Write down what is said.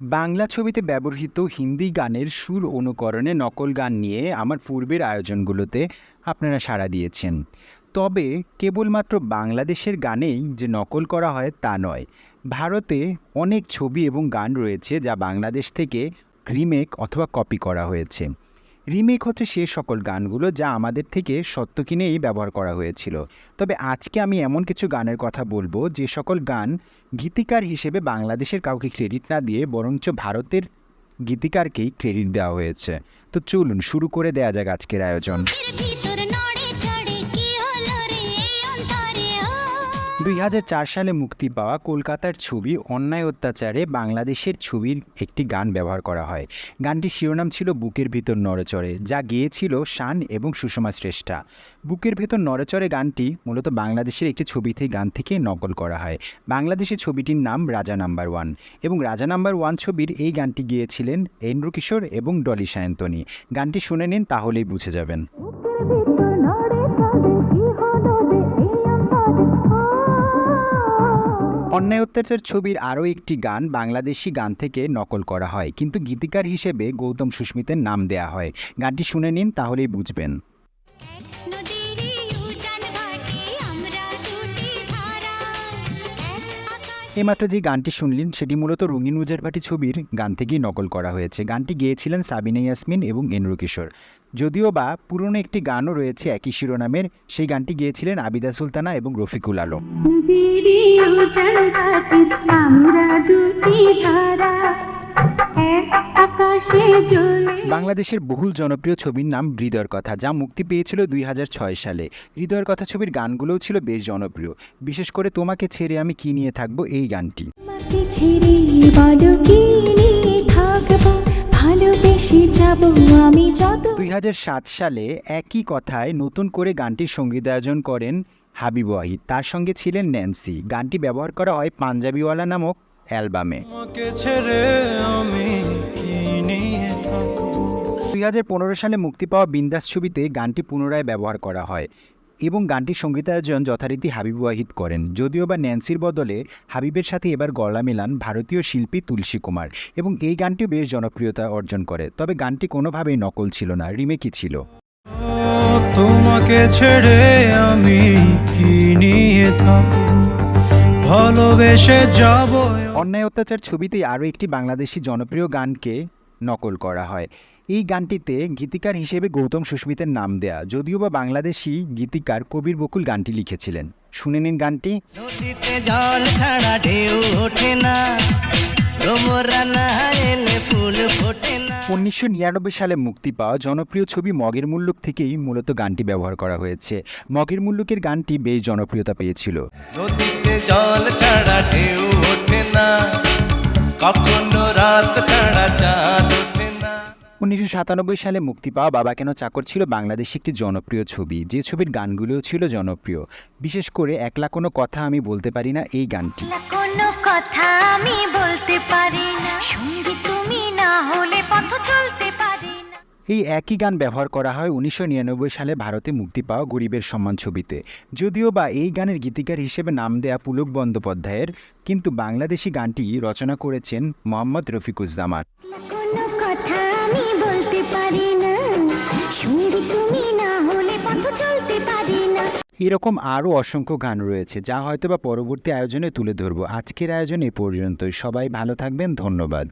বাংলা ছবিতে ব্যবহৃত হিন্দি গানের সুর অনুকরণে নকল গান নিয়ে আমার পূর্বের আয়োজনগুলোতে আপনারা সাড়া দিয়েছেন। তবে কেবলমাত্র বাংলাদেশের গানেই যে নকল করা হয় তা নয়, ভারতে অনেক ছবি এবং গান রয়েছে যা বাংলাদেশ থেকে রিমেক অথবা কপি করা হয়েছে। রিমেক হচ্ছে সে সকল গানগুলো যা আমাদের থেকে সত্য কিনেই ব্যবহার করা হয়েছিল। তবে আজকে আমি এমন কিছু গানের কথা বলব যে সকল গান গীতিকার হিসেবে বাংলাদেশের কাউকে ক্রেডিট না দিয়ে বরঞ্চ ভারতের গীতিকারকেই ক্রেডিট দেওয়া হয়েছে। তো চলুন শুরু করে দেয়া যাক আজকের আয়োজন। দুই হাজার চার সালে মুক্তি পাওয়া কলকাতার ছবি অন্যায় অত্যাচারে বাংলাদেশের ছবির একটি গান ব্যবহার করা হয়। গানটির শিরোনাম ছিল বুকের ভিতর নড়েচড়ে, যা গেয়েছিল শান এবং সুষমা শ্রেষ্ঠা। বুকের ভেতর নড়েচড়ে গানটি মূলত বাংলাদেশের একটি ছবিতে গান থেকে নকল করা হয়। বাংলাদেশের ছবিটির নাম রাজা নাম্বার ওয়ান এবং রাজা নাম্বার ওয়ান ছবির এই গানটি গিয়েছিলেন এন্ড্রু কিশোর এবং ডলি সায়ন্তনী। গানটি শুনে নিন, তাহলেই বুঝে যাবেন। অন্যায় অত্যাচার ছবির আরও একটি গান বাংলাদেশি গান থেকে নকল করা হয়, কিন্তু গীতিকার হিসেবে গৌতম সুস্মিতের নাম দেয়া হয়। গানটি শুনে নিন, তাহলেই বুঝবেন। এইমাত্র যে গানটি শুনলেন, সেটি মূলত রঙিন উজারভাটি ছবির গান থেকেই নকল করা হয়েছে। গানটি গেয়েছিলেন সাবিনা ইয়াসমিন এবং এনরু কিশোর। যদিও বা পুরনো একটি গানও রয়েছে একই শিরোনামের, সেই গানটি গেয়েছিলেন আবিদা সুলতানা এবং রফিকুল আলম। বাংলাদেশের বহুল জনপ্রিয় ছবির নাম হৃদয়ের কথা যা মুক্তি পেয়েছিল দুই হাজার ছয় সালে। হৃদয়ের কথা ছবির গানগুলোও ছিল বেশ জনপ্রিয়। বিশেষ করে তোমাকে ছেড়ে আমি কি নিয়ে থাকব এই গানটি। তোমাকে ছেড়ে বলো কি নিয়ে থাকব? ভালোবেসে যাব আমি যত দুই হাজার সাত সালে একই কথায় নতুন করে গানটির সঙ্গীতায়োজন করেন হাবিব ওয়াহিদ তার সঙ্গে ছিলেন ন্যান্সি। গানটি ব্যবহার করা হয় পাঞ্জাবিওয়ালা নামক অ্যালবামে। ছেড়ে আমি দুই হাজার পনেরো সালে মুক্তি পাওয়া বিন্দাস ছবিতে গানটি পুনরায় ব্যবহার করা হয় এবং গানটির সঙ্গীতায়োজন যথারীতি হাবিব ওয়াহিদ করেন। যদিও বা ন্যান্সির বদলে হাবিবের সাথে এবার গলা মেলান ভারতীয় শিল্পী তুলসী কুমার এবং এই গানটিও বেশ জনপ্রিয়তা অর্জন করে তবে গানটি কোনোভাবেই নকল ছিল না রিমেকই ছিল। তোমাকে ছেড়ে আমি কি নিয়ে থাকব? ভালোবেসে যাব অন্যায় অত্যাচার ছবিতে আরও একটি বাংলাদেশি জনপ্রিয় গানকে নকল করা হয়। এই গানটিতে গীতিকার হিসেবে গৌতম সুস্মিতের নাম দেয়া যদিও বা বাংলাদেশি গীতিকার কবির বকুল গানটি লিখেছিলেন। শুনে নিন গানটি। জল ছাড়া ঢেউ ওঠে না উনিশশো নিরানব্বই সালে মুক্তি পাওয়া জনপ্রিয় ছবি মগের মুল্লুক থেকেই মূলত গানটি ব্যবহার করা হয়েছে। মগের মুল্লুকের গানটি বেশ জনপ্রিয়তা পেয়েছিল। জল ছাড়া ঢেউ ওঠে না কখনো রাত ছাড়া উনিশশো সাতানব্বই সালে মুক্তি পাওয়া বাবা কেন চাকর ছিল বাংলাদেশে একটি জনপ্রিয় ছবি। যে ছবির গানগুলোও ছিল জনপ্রিয়। বিশেষ করে একলা কোনো কথা আমি বলতে পারি না এই গানটি। কোনো কথা আমি বলতে পারি না। তুমি না হলে পথ চলতে পারি এই একই গান ব্যবহার করা হয় উনিশশো নিরানব্বই সালে ভারতে মুক্তি পাওয়া গরিবের সম্মান ছবিতে। যদিও বা এই গানের গীতিকার হিসেবে নাম দেয়া পুলক বন্দ্যোপাধ্যায়ের কিন্তু বাংলাদেশি গানটি রচনা করেছেন মোহাম্মদ রফিকুজ্জামান। এরকম আরও অসংখ্য গান রয়েছে, যা হয়তো বা পরবর্তী আয়োজনে তুলে ধরব। আজকের আয়োজন এ পর্যন্তই। সবাই ভালো থাকবেন, ধন্যবাদ।